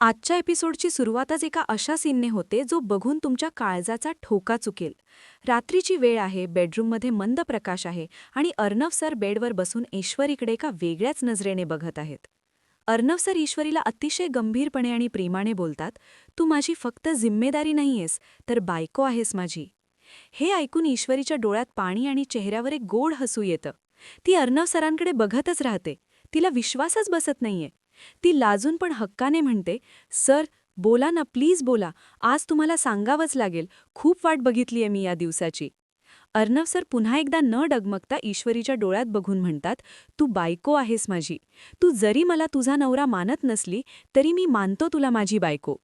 आजच्या एपिसोडची सुरुवातच एका अशा सीनने होते जो बघून तुमच्या काळजाचा ठोका चुकेल. रात्रीची वेळ आहे बेडरूममध्ये मंद प्रकाश आहे आणि अर्णव सर बेडवर बसून ईश्वरीकडे एका वेगळ्याच नजरेने बघत आहेत. अर्णव सर ईश्वरीला अतिशय गंभीरपणे आणि प्रेमाने बोलतात तू माझी फक्त जिम्मेदारी नाहीयेस तर बायको आहेस माझी. हे ऐकून ईश्वरीच्या डोळ्यात पाणी आणि चेहऱ्यावर एक गोड हसू येतं. ती अर्णव सरांकडे बघतच राहते. तिला विश्वासच बसत नाहीये. ती लाजून पण हक्काने म्हणते सर बोला ना प्लीज बोला. आज तुम्हाला सांगावंच लागेल. खूप वाट बघितलीये मी या दिवसाची. अर्णव सर पुन्हा एकदा न डगमगता ईश्वरीच्या डोळ्यात बघून म्हणतात तू बायको आहेस माझी. तू जरी मला तुझा नवरा मानत नसली तरी मी मानतो तुला माझी बायको.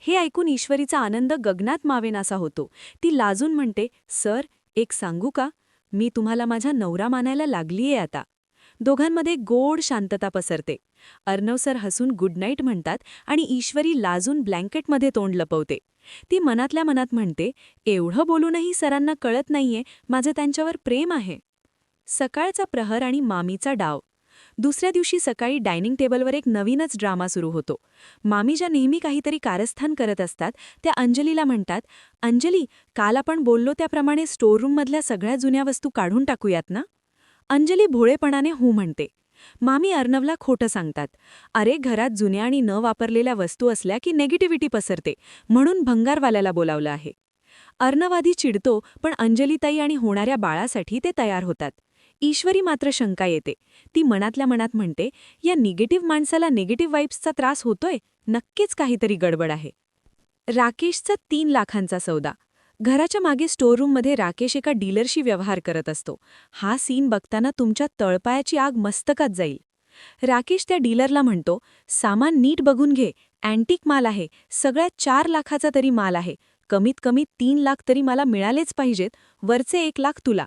हे ऐकून ईश्वरीचा आनंद गगनात मावेनासा होतो. ती लाजून म्हणते सर एक सांगू का? मी तुम्हाला माझा नवरा मानायला लागलीये आता. दोघांमध्ये गोड शांतता पसरते. अर्णव सर हसून गुड नाईट म्हणतात आणि ईश्वरी लाजून ब्लँकेटमध्ये तोंड लपवते. ती मनातल्या मनात म्हणते एवढं बोलूनही सरांना कळत नाहीये माझं त्यांच्यावर प्रेम आहे. सकाळचा प्रहर आणि मामीचा डाव. दुसऱ्या दिवशी सकाळी डायनिंग टेबलवर एक नवीनच ड्रामा सुरू होतो. मामी ज्या नेहमी काहीतरी कारस्थान करत असतात त्या अंजलीला म्हणतात अंजली काल आपण बोललो त्याप्रमाणे स्टोररूममधल्या सगळ्या जुन्या वस्तू काढून टाकूयात ना? अंजली भोळेपणाने हू म्हणते. मामी अर्णवला खोटं सांगतात. अरे घरात जुन्या आणि न वापरलेल्या वस्तू असल्या की नेगेटिव्हिटी पसरते म्हणून भंगारवाल्याला बोलावलं आहे. अर्णव आधी चिडतो पण अंजलीताई आणि होणाऱ्या बाळासाठी ते तयार होतात. ईश्वरी मात्र शंका येते. ती मनातल्या मनात म्हणते या निगेटिव्ह माणसाला निगेटिव्ह वाईब्सचा त्रास होतोय? नक्कीच काहीतरी गडबड आहे. राकेशचा तीन लाखांचा सौदा. घराच्या मागे स्टोअरूममध्ये राकेश एका डीलरशी व्यवहार करत असतो. हा सीन बघताना तुमच्या तळपायाची आग मस्तकात जाईल. राकेश त्या डीलरला म्हणतो सामान नीट बघून घे. अँटिक माल आहे. सगळ्या चार लाखाचा तरी माल आहे. कमीत कमी तीन लाख तरी मला मिळालेच पाहिजेत. वरचे एक लाख तुला.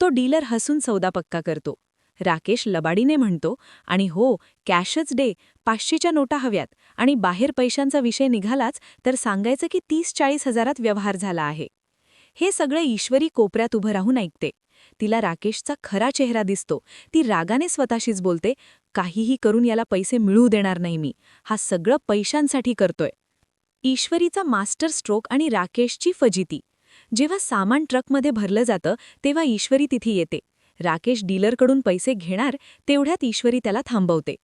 तो डीलर हसून सौदा पक्का करतो. राकेश लबाडीने म्हणतो आणि हो कॅशच डे पाचशेच्या नोटा हव्यात. आणि बाहेर पैशांचा विषय निघालाच तर सांगायचं की तीस चाळीस हजारात व्यवहार झाला आहे. हे सगळं ईश्वरी कोपऱ्यात उभं राहून ऐकते. तिला राकेशचा खरा चेहरा दिसतो. ती रागाने स्वतःशीच बोलते काहीही करून याला पैसे मिळू देणार नाही मी. हा सगळं पैशांसाठी करतोय. ईश्वरीचा मास्टर स्ट्रोक आणि राकेशची फजिती. जेव्हा सामान ट्रकमध्ये भरलं जातं तेव्हा ईश्वरी तिथे येते. राकेश डीलरकडून पैसे घेणार तेवढ्यात ईश्वरी त्याला थांबवते.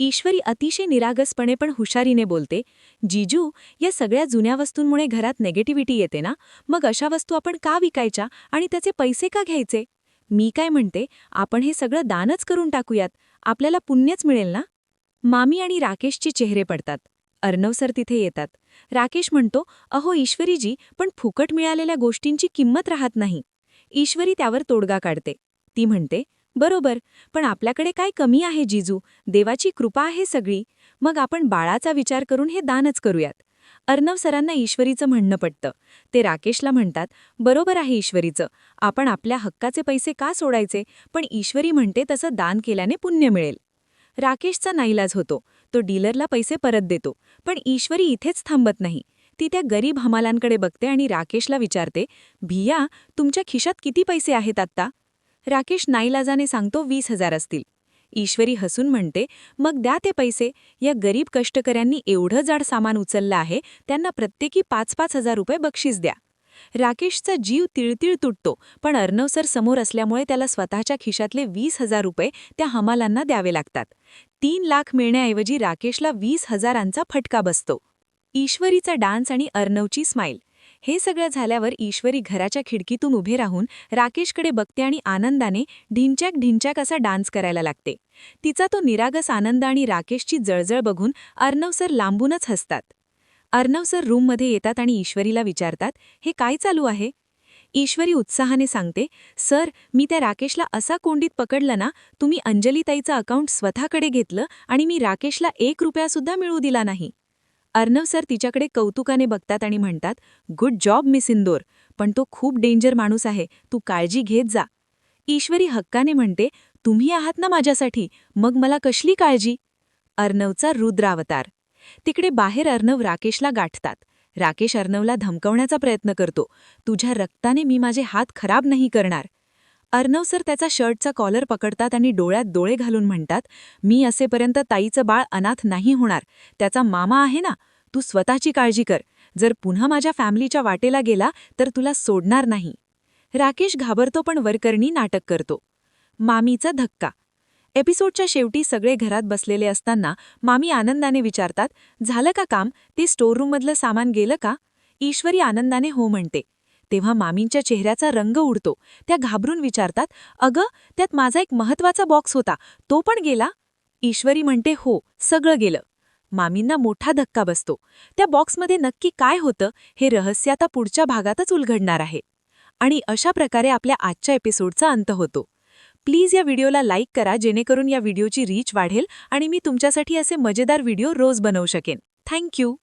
ईश्वरी अतिशय निरागसपणे पण हुशारीने बोलते जीजू या सगळ्या जुन्या वस्तूंमुळे घरात नेगेटिव्हिटी येते ना? मग अशा वस्तू आपण का विकायच्या आणि त्याचे पैसे का घ्यायचे? मी काय म्हणते आपण हे सगळं दानच करून टाकूयात आपल्याला पुण्यच मिळेल ना? मामी आणि राकेशचे चेहरे पडतात. अर्णव सर तिथे येतात. राकेश म्हणतो अहो ईश्वरीजी पण फुकट मिळालेल्या गोष्टींची किंमत राहत नाही. ईश्वरी त्यावर तोडगा काढते. ती म्हणते बरोबर पण आपल्याकडे काय कमी आहे जिजू? देवाची कृपा आहे सगळी. मग आपण बाळाचा विचार करून हे दानच करूयात. अर्णव सरांना ईश्वरीचं म्हणणं पटतं. ते राकेशला म्हणतात बरोबर आहे ईश्वरीचं. आपण आपल्या हक्काचे पैसे का सोडायचे? पण ईश्वरी म्हणते तसं दान केल्याने पुण्य मिळेल. राकेशचा नाईलाज होतो. तो डीलरला पैसे परत देतो. पण ईश्वरी इथेच थांबत नाही. ती त्या गरीब हमालांकडे बघते आणि राकेशला विचारते भिया तुमच्या खिशात किती पैसे आहेत आत्ता? राकेश नाईलाजाने सांगतो वीस हजार असतील. ईश्वरी हसून म्हणते मग द्या ते पैसे. या गरीब कष्टकऱ्यांनी एवढं जाड सामान उचललं आहे त्यांना प्रत्येकी पाच पाच हजार रुपये बक्षीस द्या. राकेशचा जीव तिळतिळ तुटतो पण अर्णव सर समोर असल्यामुळे त्याला स्वतःच्या खिशातले वीस हजार रुपये त्या हमालांना द्यावे लागतात. तीन लाख मिळण्याऐवजी राकेशला वीस हजारांचा फटका बसतो. ईश्वरीचा डान्स आणि अर्णवची स्माईल. हे सगळं झाल्यावर ईश्वरी घराच्या खिडकीतून उभे राहून राकेशकडे बघते आणि आनंदाने ढिंचॅक ढिंचॅक असा डान्स करायला लागते. तिचा तो निरागस आनंद आणि राकेशची जळजळ बघून अर्णव सर लांबूनच हसतात. अर्णव सर रूममध्ये येतात आणि ईश्वरीला विचारतात हे काय चालू आहे? ईश्वरी उत्साहाने सांगते सर मी त्या राकेशला असा कोंडीत पकडलं ना तुम्ही अंजलीताईचं अकाउंट स्वतःकडे घेतलं आणि मी राकेशला एक रुपयासुद्धा मिळू दिला नाही. अर्णव सर तिच्याकडे कौतुकाने बघतात आणि म्हणतात गुड जॉब मिस इंदोर पण तो खूप डेंजर माणूस आहे तू काळजी घेत जा. ईश्वरी हक्काने म्हणते तुम्ही आहात ना माझ्यासाठी मग मला कसली काळजी? अर्णवचा रुद्रावतार. तिकडे बाहेर अर्णव राकेशला गाठतात. राकेश अर्णवला धमकवण्याचा प्रयत्न करतो तुझ्या रक्ताने मी माझे हात खराब नाही करणार. अर्णव सर त्याचा शर्टचा कॉलर पकडतात आणि डोळ्यात डोळे घालून म्हणतात मी असेपर्यंत ताईचं बाळ अनाथ नाही होणार. त्याचा मामा आहे ना तू स्वतःची काळजी कर. जर पुन्हा माझ्या फॅमिलीच्या वाटेला गेला तर तुला सोडणार नाही. राकेश घाबरतो पण वरकरणी नाटक करतो. मामीचा धक्का. एपिसोडच्या शेवटी सगळे घरात बसलेले असताना मामी आनंदाने विचारतात झालं का काम? ते स्टोररूममधलं सामान गेलं का? ईश्वरी आनंदाने हो म्हणते. तेव्हा मामींच्या चेहऱ्याचा रंग उडतो. त्या घाबरून विचारतात अगं त्यात माझा एक महत्त्वाचा बॉक्स होता. तो पण गेला? ईश्वरी म्हणते हो सगळं गेलं. मामींना मोठा धक्का बसतो. त्या बॉक्समध्ये नक्की काय होतं हे रहस्य आता पुढच्या भागातच उलघडणार आहे. आणि अशा प्रकारे आपल्या आजच्या एपिसोडचा अंत होतो. प्लीज या व्हिडिओला लाईक करा जेणेकरून या व्हिडिओची रीच वाढेल आणि मी तुमच्यासाठी असे मजेदार व्हिडिओ रोज बनवू शकेन. थँक्यू.